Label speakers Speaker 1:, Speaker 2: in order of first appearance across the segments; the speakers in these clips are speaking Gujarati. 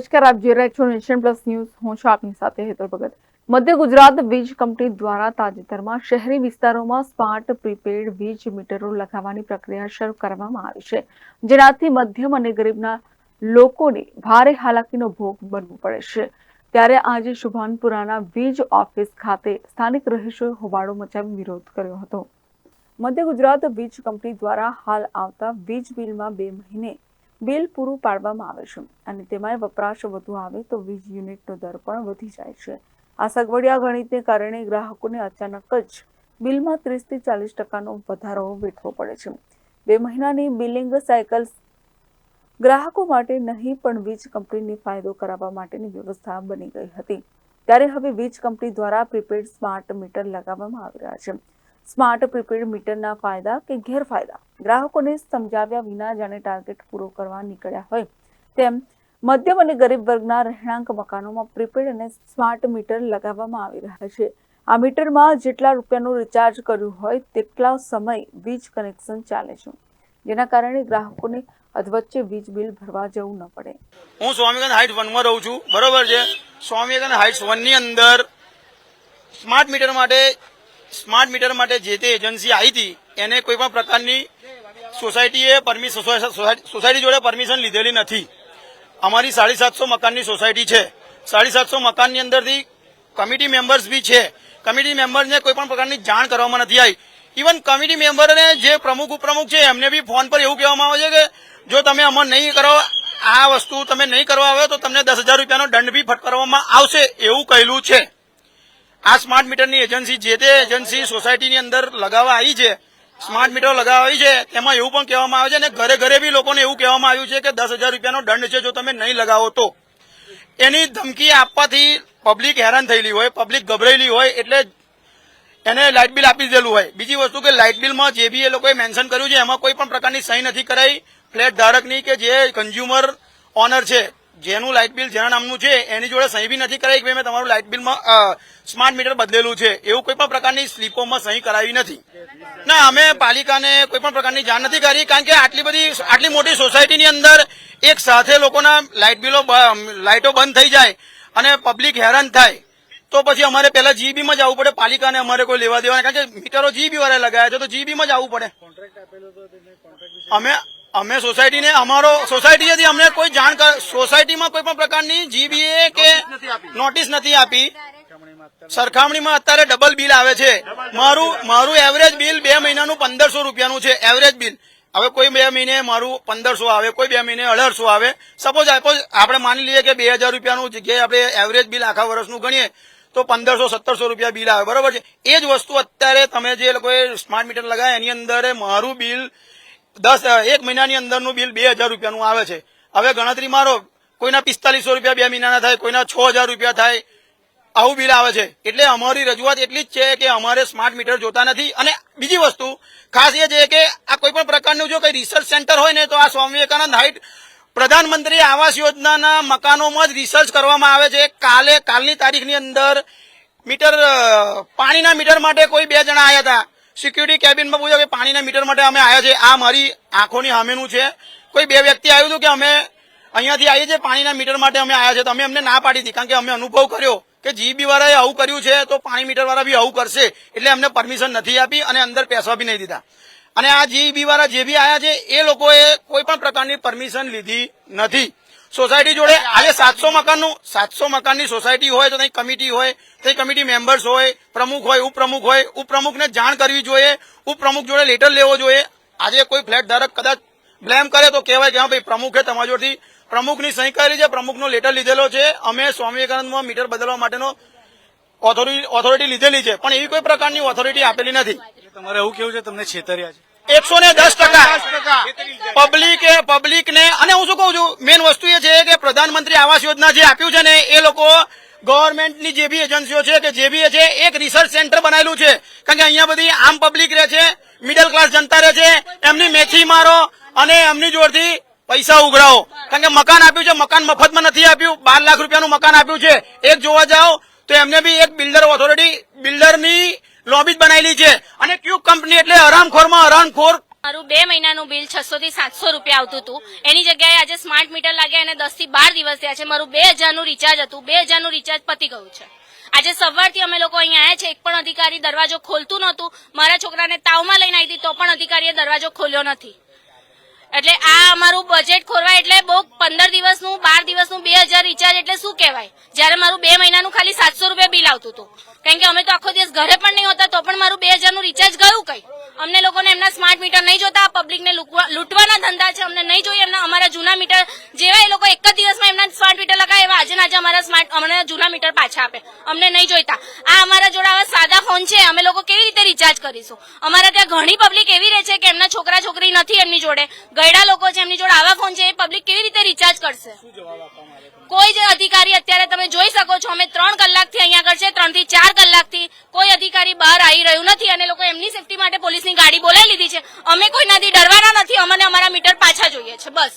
Speaker 1: નમસ્કાર, આપ જોઈ રહ્યા છો નેશન પ્લસ ન્યૂઝ. હું છું આપની સાથે હેતલ ભગત. મધ્ય ગુજરાત વીજ કંપની દ્વારા તાજેતરમાં શહેરી વિસ્તારોમાં સ્માર્ટ પ્રીપેડ વીજ મીટરો લગાવવાની પ્રક્રિયા શરૂ કરવામાં આવી છે, જેનાથી મધ્યમ અને ગરીબના લોકોને ભારે હાલાકીનો ભોગ બનવું પડે છે. ત્યારે આજે શુભાનપુરાના વીજ ઓફિસ ખાતે સ્થાનિક રહીશોએ હોબાળો મચાવી વિરોધ કર્યો હતો. મધ્ય ગુજરાત વીજ કંપની દ્વારા હાલ આવતા વીજ બિલમાં બે મહિને બિલ પૂરું પાડવામાં આવે છે અને તેમાં વપરાશ વધુ આવે તો વીજ યુનિટનો દર પણ વધી જાય છે. આ સગવડિયા ગણિતને કારણે ગ્રાહકોને અચાનક જ બિલમાં ત્રીસથી ચાલીસ ટકાનો વધારો વેઠવો પડે છે. બે મહિનાની બિલિંગ સાયકલ ગ્રાહકો માટે નહીં પણ વીજ કંપનીને ફાયદો કરાવવા માટેની વ્યવસ્થા બની ગઈ હતી. ત્યારે હવે વીજ કંપની દ્વારા પ્રીપેડ સ્માર્ટ મીટર લગાવવામાં આવી રહ્યા છે. સ્માર્ટ પ્રીપેડ મીટરના ફાયદા કે ગેરફાયદા? ગ્રાહકોને સમજાવ્યા વિના જાણે ટાર્ગેટ પૂરો કરવા નીકળ્યા હોય. તેમ મધ્યમ અને ગરીબ વર્ગના રહેણાંક મકાનોમાં પ્રીપેડ અને સ્માર્ટ મીટર લગાવવામાં આવી રહ્યા છે. આ મીટરમાં જેટલા રૂપિયાનું રિચાર્જ કર્યું હોય તેટલા સમય વીજ કનેક્શન ચાલે છે. જેના કારણે ગ્રાહકોને અધવચ્ચે વીજ બિલ ભરવા જવું ન પડે.
Speaker 2: હું સ્વામિનારાયણ હાઇટ્સ વનમાં રહું છું. બરોબર છે? સ્વામિનારાયણ હાઇટ્સ વનની અંદર સ્માર્ટ મીટર માટે સ્માર્ટ મીટર માટે જે તે એજન્સી આવી હતી, એને કોઈ પણ પ્રકારની સોસાયટીએ સોસાયટી જોડે પરમિશન લીધેલી નથી. અમારી સાડી સાતસો મકાનની સોસાયટી છે. સાડી સાતસો મકાનની અંદરથી કમિટી મેમ્બર્સ બી છે. કમિટી મેમ્બર્સને કોઈ પણ પ્રકારની જાણ કરવામાં નથી આવી. ઇવન કમિટી મેમ્બરને જે પ્રમુખ, ઉપપ્રમુખ છે, એમને બી ફોન પર એવું કહેવામાં આવે છે કે, જો તમે અમર નહીં કરો, આ વસ્તુ તમે નહીં કરવા આવે તો તમને દસ હજાર રૂપિયાનો દંડ બી ફટકારવામાં આવશે. એવું કહેલું છે. આ સ્માર્ટ મીટરની એજન્સી જે તે એજન્સી સોસાયટીની અંદર લગાવવા આવી છે, સ્માર્ટ મીટર લગાવવા આવી છે, તેમાં એવું પણ કહેવામાં આવે છે અને ઘરે ઘરે બી લોકોને એવું કહેવામાં આવ્યું છે કે દસ હજાર રૂપિયાનો દંડ છે જો તમે નહીં લગાવો તો. એની ધમકી આપવાથી પબ્લિક હેરાન થયેલી હોય, પબ્લિક ગભરાયેલી હોય, એટલે એને લાઇટ બિલ આપી દીધેલું હોય. બીજી વસ્તુ કે લાઇટ બિલમાં જે બી એ લોકોએ મેન્શન કર્યું છે, એમાં કોઈ પણ પ્રકારની સહી નથી કરાઈ. ફ્લેટ ધારકની કે જે કન્ઝ્યુમર ઓનર છે જેનું લાઇટ બિલ જેના નામનું છે, એની જોડે સહી બી નથી કરાવી કે મેં તમારું લાઇટ બિલમાં સ્માર્ટ મીટર બદલેલું છે. એવું કોઈ પણ પ્રકારની સ્લીપોમાં સહી કરાવી નથી. ના, અમે પાલિકાને કોઈ પણ પ્રકારની જાણ નથી કરી, કારણ કે આટલી બધી, આટલી મોટી સોસાયટીની અંદર એક સાથે લોકોના લાઇટ બિલો લાઇટો બંધ થઈ જાય અને પબ્લિક હેરાન થાય. તો પછી અમારે પહેલા જીબીમાં જવું પડે, પાલિકાને અમારે કોઈ લેવા દેવાના, કારણ કે મીટરો જીબી વાળા લગાવ્યા છે, તો જીબીમાં જવું પડે. અમે અમે સોસાયટીને અમારો સોસાયટી હતી અમને કોઈ જાણ સોસાયટીમાં કોઈ પણ પ્રકારની જીબીએ કે નોટિસ નથી આપી. સરખામણીમાં અત્યારે ડબલ બિલ આવે છે. મારું મારું એવરેજ બિલ બે મહિનાનું પંદરસો રૂપિયાનું છે એવરેજ બિલ હવે કોઈ બે મહિને મારું પંદરસો આવે, કોઈ બે મહિને અઢારસો આવે. સપોઝ આપણે માની લઈએ કે બે હજાર રૂપિયાનું જગ્યાએ આપણે એવરેજ બિલ આખા વર્ષનું ગણીએ, તો પંદરસો, સત્તરસો રૂપિયા બિલ આવે. બરોબર છે? એ જ વસ્તુ અત્યારે તમે જે લોકોએ સ્માર્ટ મીટર લગાવ્યા એની અંદર મારું બિલ દસ એક મહિનાની અંદરનું બિલ બે હજાર રૂપિયાનું આવે છે. હવે ગણતરી મારો, કોઈના પિસ્તાલીસો રૂપિયા બે મહિનાના થાય, કોઈના છ હજાર રૂપિયા થાય, આવું બિલ આવે છે. એટલે અમારી રજૂઆત એટલી જ છે કે અમારે સ્માર્ટ મીટર જોતા નથી. અને બીજી વસ્તુ, ખાસ એ છે કે આ કોઈ પણ પ્રકારનું જો કઈ રિસર્ચ સેન્ટર હોય ને, તો આ સ્વામી વિવેકાનંદ હાઇટ પ્રધાનમંત્રી આવાસ યોજનાના મકાનોમાં જ રિસર્ચ કરવામાં આવે છે. કાલે, કાલની તારીખની અંદર મીટર પાણીના મીટર માટે કોઈ બે જણા આવ્યા હતા. સિક્યુરિટી કેબિનમાં પૂછ્યું કે પાણીના મીટર માટે અમે આવ્યા છે આ મારી આંખોની સામેનું છે. કોઈ બે વ્યક્તિ આવ્યું હતું કે અમે અહીંયાથી આવીએ છીએ, પાણીના મીટર માટે અમે આવ્યા છે તો અમે અમને ના પાડી હતી, કારણ કે અમે અનુભવ કર્યો કે જીબી વાળાએ આવું કર્યું છે તો પાણી મીટર વાળા બી આવું કરશે. એટલે અમને પરમિશન નથી આપી અને અંદર પેસવા બી નહીં દીધા. અને આ જીબી વાળા જે બી આવ્યા છે, એ લોકોએ કોઈ પણ પ્રકારની પરમિશન લીધી નથી. સોસાયટી જોડે આજે સાતસો મકાનનું, સાતસો મકાનની સોસાયટી હોય તો ત્યાં કમિટી હોય, ત્યાં કમિટી મેમ્બર્સ હોય, પ્રમુખ હોય, ઉપપ્રમુખ હોય, ઉપપ્રમુખને જાણ કરવી જોઈએ, ઉપપ્રમુખ જોડે લેટર લેવો જોઈએ. આજે કોઈ ફ્લેટ ધારક કદાચ બ્લેમ કરે તો કહેવાય કે હા ભાઈ, પ્રમુખે તમારી જોડથી. પ્રમુખની સહી કરેલી છે, પ્રમુખનો લેટર લીધેલો છે. અમે સ્વામી વિવેકાનંદમાં મીટર બદલવા માટેનો ઓથોરિટી લીધેલી છે. પણ એવી કોઈ પ્રકારની ઓથોરિટી આપેલી નથી.
Speaker 3: તમારે એવું કેવું છે? તમને છેતર્યા છે.
Speaker 2: એકસો ને દસ ટકા. પબ્લિકે પબ્લિક ને અને હું શું કહું છું મેન વસ્તુ એ છે કે પ્રધાનમંત્રી આવાસ યોજના જે આપ્યું છે ને એ લોકો ગવર્મેન્ટની જે બી એજન્સીઓ છે કે જે બી છે એક રિસર્ચ સેન્ટર બનાવેલું છે. કારણ કે અહીંયા બધી આમ પબ્લિક રહે છે મિડલ ક્લાસ જનતા રહે છે એમની મેથી મારો અને એમની જોડથી પૈસા ઉઘરાવો. કારણ કે મકાન આપ્યું છે મકાન મફતમાં નથી આપ્યું બાર લાખ રૂપિયાનું મકાન આપ્યું છે. એક જોવા જાઓ તો એમને બી એક બિલ્ડર ઓથોરિટી બિલ્ડરની લોબી બનાવેલી છે. અને ક્યુબ કંપની એટલે હરામખોરમાં હરામખોર.
Speaker 4: મારું બે મહિનાનું બિલ છસો થી સાતસો રૂપિયા આવતું હતું. એની જગ્યાએ આજે સ્માર્ટ મીટર લાગ્યા અને દસથી બાર દિવસ થયા છે. મારું બે હજારનું રિચાર્જ હતું. બે હજારનું રિચાર્જ પતી ગયું છે. આજે સવારથી અમે લોકો અહીંયા આવ્યા છે. એક પણ અધિકારી દરવાજો ખોલતું નહોતું. મારા છોકરાને તાવમાં લઈને આવી હતી તો પણ અધિકારીએ દરવાજો ખોલ્યો નથી. એટલે આ અમારું બજેટ ખોરવાય એટલે બહુ પંદર દિવસનું, બાર દિવસનું, બે હજાર રિચાર્જ એટલે શું કહેવાય? જ્યારે મારું બે મહિનાનું ખાલી સાતસો રૂપિયા બિલ આવતું હતું. કારણ કે અમે તો આખો દિવસ ઘરે પણ નહીં હોતા, તો પણ મારું બે હજારનું રિચાર્જ ગયું કઈ? અમને લોકોને એમના સ્માર્ટ મીટર નહીં જોતા પબ્લિકને લૂંટવાના ધંધા છે, અમને નહીં જોઈએ એમના અમારા જૂના મીટર જેવા એ લોકો એક જ દિવસમાં એમના સ્માર્ટ મીટર લગાવે મીટર પાછા આપે. અમને નહીં જોઈતા. આ અમારા જોડે આવા સાદા ફોન છે. અમે લોકો કેવી રીતે રિચાર્જ કરીશું? અમારા ત્યાં ઘણી પબ્લિક એવી રહે છે કે એમના છોકરા છોકરી નથી એમની જોડે. ગયડા લોકો છે એમની જોડે આવા ફોન છે એ પબ્લિક કેવી રીતે રિચાર્જ કરશે? કોઈ જ અધિકારી અત્યારે તમે જોઈ શકો છો અમે ત્રણ કલાકથી અહીંયા આગળ છે ત્રણથી ચાર કલાકથી કોઈ અધિકારી બહાર આવી રહ્યું નથી અને લોકો એમની સેફટી માટે પોલીસની ગાડી બોલાવી લીધી છે. અમે કોઈનાથી ડરવાના નથી અમને અમારા મીટર પાછા જોઈએ છે બસ.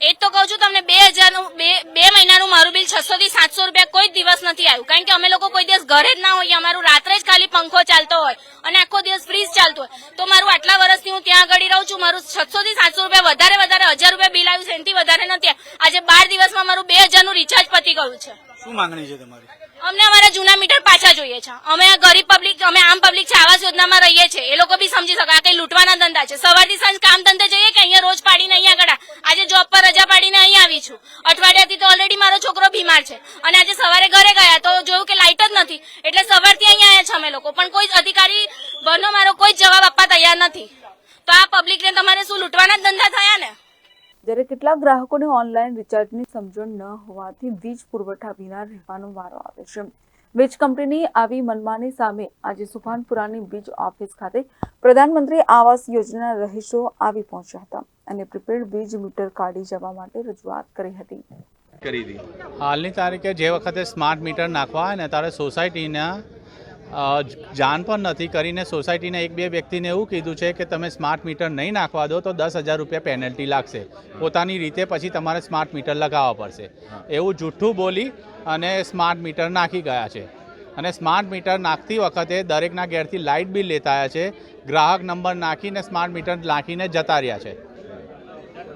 Speaker 4: એ તો કહું છું તમને, બે હજારનું, બે બે મહિનાનું મારું બિલ છસો થી સાતસો રૂપિયા કોઈ દિવસ નથી આવ્યું. કારણ કે અમે લોકો કોઈ દિવસ ઘરે જ ના હોઈએ, અમારું રાત્રે જ ખાલી પંખો ચાલતો હોય અને આખો દિવસ ફ્રીજ ચાલતો હોય. તો મારું આટલા વર્ષથી હું ત્યાં આગળ રહું છું, મારું છસો થી સાતસો રૂપિયા વધારે વધારે હજાર રૂપિયા બિલ આવ્યું છે, એનાથી વધારે નથી આજે બાર દિવસમાં મારું બે હજારનું રિચાર્જ પતી ગયું છે.
Speaker 3: શું માંગણી છે તમારી?
Speaker 4: અમને અમારા જૂના મીટર પાછા જોઈએ છે. અમે ગરીબ પબ્લિક અમે આમ પબ્લિક છે, આવાસ યોજનામાં રહીએ છીએ. એ લોકો બી સમજી શકે, આ કઈ લૂંટવાના ધંધા છે. સવારથી સાંજ કામ ધંધે જઈએ કે અહીંયા રોજ પાડીને અહીંયા ગળા? આજે જોબ પર રજા પાડીને અહીં આવી છું. અઠવાડિયાથી તો ઓલરેડી મારો છોકરો બીમાર છે. અને આજે સવારે ઘરે ગયા તો જોયું કે લાઇટ જ નથી. એટલે સવારથી અહીંયા આવ્યા છે અમે લોકો. પણ કોઈ અધિકારી બનો મારો કોઈ જવાબ આપવા તૈયાર નથી. તો આ પબ્લિકને તમારે શું, લૂંટવાના ધંધા થયા ને?
Speaker 1: જ્યારે કેટલાક ગ્રાહકોને ઓનલાઈન રિચાર્જની સમજણ ન હોવાથી વીજ પુરવઠા વિના રહેવાનો વારો આવે છે. વીજ કંપનીની આવી મનમાની સામે આજે સુભાનપુરાની વીજ ઓફિસ ખાતે પ્રધાનમંત્રી આવાસ યોજના રહીશો આવી પહોંચ્યા હતા અને પ્રીપેડ વીજ મીટર કાઢી જવા માટે રજૂઆત કરી હતી.
Speaker 5: કરી હતી
Speaker 3: હાલની તારીખે જે વખતે સ્માર્ટ મીટર નાખવા હોય ને ત્યારે સોસાયટીના જાણ પણ નથી કરીને સોસાયટીના એક બે વ્યક્તિને એવું કીધું છે કે તમે સ્માર્ટ મીટર નહીં નાખવા દો તો દસ હજાર રૂપિયા પેનલ્ટી લાગશે. પોતાની રીતે પછી તમારે સ્માર્ટ મીટર લગાવવા પડશે. એવું જૂઠું બોલી અને સ્માર્ટ મીટર નાખી ગયા છે. અને સ્માર્ટ મીટર નાખતી વખતે દરેકના ઘેરથી લાઇટ બિલ લેતા આવ્યા છે, ગ્રાહક નંબર નાખીને સ્માર્ટ મીટર નાખીને જતા રહ્યા છે.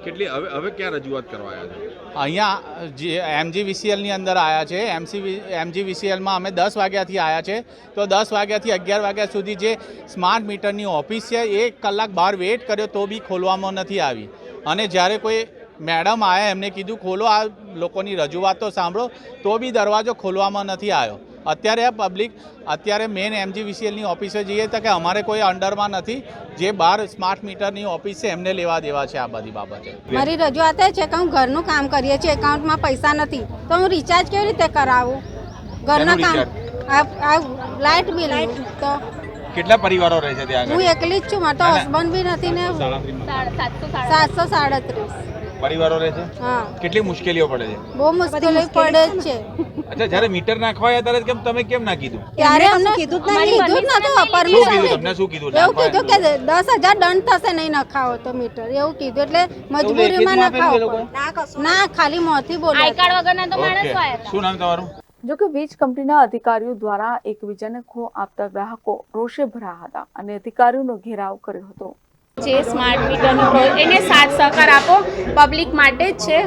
Speaker 5: કેટલી, હવે હવે ક્યાં રજૂઆત કરવા આવ્યા છો?
Speaker 3: અહીંયા જે એમજીવીસીએલની અંદર આવ્યા છે. એમસી એમજીવીસીએલમાં અમે દસ વાગ્યાથી આવ્યા છે. તો દસ વાગ્યાથી અગિયાર વાગ્યા સુધી જે સ્માર્ટ મીટરની ઓફિસ છે એક કલાક બહાર વેઇટ કર્યો તો બી ખોલવામાં નથી આવી. અને જ્યારે કોઈ મેડમ આવ્યા એમને કીધું, ખોલો આ લોકોની રજૂઆત સાંભળો. તો બી દરવાજો ખોલવામાં નથી આવ્યો. અત્યારે આ પબ્લિક અત્યારે મેન એમજીવીસીએલની ઓફિસે જઈએ તો કે અમારે કોઈ અંડરમાં નથી. જે બહાર સ્માર્ટ મીટરની ઓફિસ છે એમને લેવા દેવા છે આ બધી બાબતે.
Speaker 6: મારી રજૂઆત એ છે કે હું ઘરનું કામ કરીએ છીએ એકાઉન્ટમાં પૈસા નથી. તો હું રિચાર્જ કેવી રીતે કરાવું? ઘરના કામ લાઇટ બિલ તો.
Speaker 5: કેટલા પરિવારો રહે છે ત્યાં
Speaker 6: હું એકલી જ છું મારે તો હસબન્ડ બી નથી ને સાતસો સાડત્રીસ.
Speaker 5: પરિવારો રહે છે?
Speaker 6: હા.
Speaker 5: કેટલી મુશ્કેલીઓ પડે છે?
Speaker 6: બહુ મુશ્કેલી પડે જ છે
Speaker 5: અચ્છા જ્યારે મીટર નાખવા આવ્યા ત્યારે કેમ તમે કેમ ના કીધું?
Speaker 6: ત્યારે અમને કીધું જ નહીં. કીધું જ નતું પરમિશન
Speaker 5: તમને? શું કીધું?
Speaker 6: એવું કીધું કે દસ હજાર દંડ થશે નહીં નખાવો તો મીટર. એવું કીધું એટલે મજબૂરીમાં નખાવો ના ખાલી મોથી બોલો
Speaker 4: આઈ કાર્ડ વગરના તો માણસો આવ્યા
Speaker 5: શું નામ તમારું?
Speaker 1: જોકે વીજ કંપનીના અધિકારીઓ દ્વારા એકબીજાને ખો આપતા ગ્રાહકો રોષે ભરાયા હતા અને અધિકારીઓનો ઘેરાવ કર્યો હતો.
Speaker 7: જે સ્માર્ટ મીટરનો એને સાથ સહકાર આપો પબ્લિક માટે જ છે.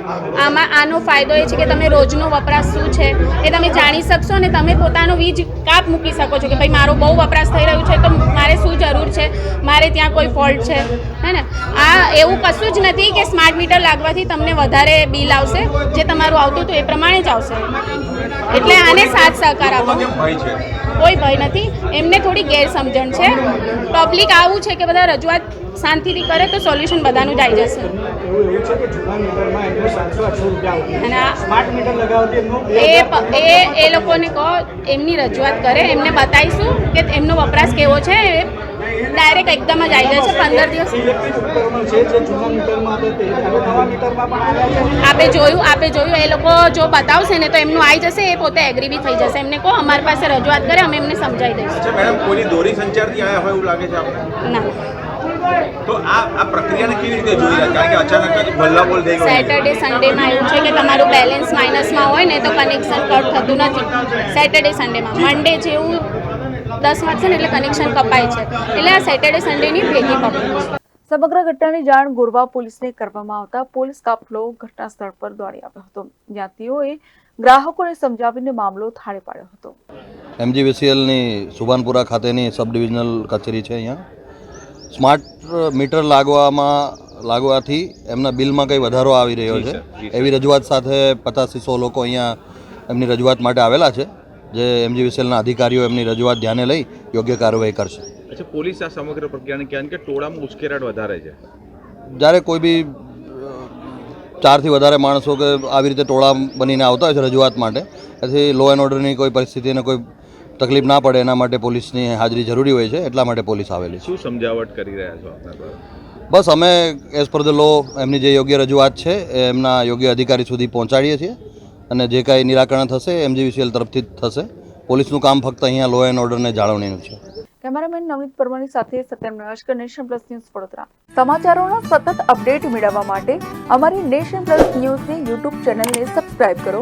Speaker 7: આમાં આનો ફાયદો એ છે કે તમે રોજનો વપરાશ શું છે એ તમે જાણી શકશો અને તમે પોતાનો વીજ કાપ મૂકી શકો છો કે ભાઈ મારો બહુ વપરાશ થઈ રહ્યું છે તો મારે શું જરૂર છે? મારે ત્યાં કોઈ ફોલ્ટ છે? હે ને? આ એવું કશું જ નથી કે સ્માર્ટ મીટર લાગવાથી તમને વધારે બિલ આવશે, જે તમારું આવતું હતું એ પ્રમાણે જ આવશે. એટલે આને સાથ સહકાર આપો. કોઈ ભય નથી. એમને થોડી ગેરસમજણ છે. પબ્લિક આવું છે કે બધા રજૂઆત શાંતિથી કરે તો સોલ્યુશન બધાનું જ આવી જશે અને એ એ લોકોને કહો એમની રજૂઆત કરે એમને બતાવીશું કે એમનો વપરાશ કેવો છે ડાયરેક્ટ એકદમ જ આવી જશે પંદર દિવસ. આપે જોયું આપે જોયું એ લોકો જો બતાવશે ને તો એમનું આવી જશે એ પોતે એગ્રી બી થઈ જશે. એમને કહો અમારી પાસે રજૂઆત કરે અમે એમને સમજાવી દઈશું.
Speaker 5: મેડમ કોઈની દોરી સંચારથી આવ્યા હોય એવું લાગે છે
Speaker 7: ના.
Speaker 5: તો આ આ પ્રક્રિયાને કેવી રીતે જોઈ રહ્યા? કારણ કે અચાનક જ બોલ થઈ ગયું.
Speaker 7: સેટરડે સન્ડેમાં એવું છે કે તમારું બેલેન્સ માઇનસમાં હોય ને તો કનેક્શન કટ થતું નથી. સેટરડે સન્ડેમાં મંડે જેવું દસ વાગશે ને એટલે કનેક્શન કપાય છે. એટલે આ સેટરડે સન્ડેની ભેગી પકડી.
Speaker 1: સમગ્ર ઘટનાની જાણ ગોરવા પોલીસને કરવામાં આવતા પોલીસ કાફલો ઘટના સ્થળ પર દોડી આવ્યો હતો. જ્યાં તેઓએ ગ્રાહકોને સમજાવીને મામલો થાળે પાડ્યો હતો.
Speaker 8: એમજીવીસીએલની સુભાનપુરા ખાતેની સબ ડિવિઝનલ કચેરી છે અહીંયા. સ્માર્ટ મીટર લાગવામાં લાગવાથી એમના બિલમાં કંઈ વધારો આવી રહ્યો છે. એવી રજૂઆત સાથે પચાસથી સો લોકો અહીંયા એમની રજૂઆત માટે આવેલા છે જે એમજીવીસીએલના અધિકારીઓ એમની રજૂઆત ધ્યાને લઈ યોગ્ય કાર્યવાહી કરશે.
Speaker 5: અચ્છા પોલીસ આ સમગ્ર પ્રક્રિયાને કારણ કે ટોળામાં ઉશ્કેરાટ વધારે છે?
Speaker 8: જ્યારે કોઈ બી ચારથી વધારે માણસો કે આવી રીતે ટોળા બનીને આવતા હોય છે રજૂઆત માટે એથી લો એન્ડ ઓર્ડરની કોઈ પરિસ્થિતિને કોઈ તકલીફ ના પડે એના માટે પોલીસની હાજરી જરૂરી હોય છે એટલા માટે પોલીસ આવેલી છે.
Speaker 5: શું સમજાવટ કરી રહ્યા છો
Speaker 8: બસ અમે એઝ પર ધ લો એમની જે યોગ્ય રજૂઆત છે એ એમના યોગ્ય અધિકારી સુધી પહોંચાડીએ છીએ અને જે કાંઈ નિરાકરણ થશે એમજીવીસીએલ તરફથી જ થશે. પોલીસનું કામ ફક્ત અહીંયા લો એન્ડ ઓર્ડરને જાળવણીનું છે.
Speaker 1: કેમેરામેન નવનીત પરમારની સાથે સત્યમ નમસ્કાર નેશન પ્લસ ન્યૂઝ વડોદરા. સમાચારોના સતત અપડેટ મેળવવા માટે અમારી નેશન પ્લસ ન્યૂઝની યુટ્યુબ ચેનલને સબસ્ક્રાઇબ કરો.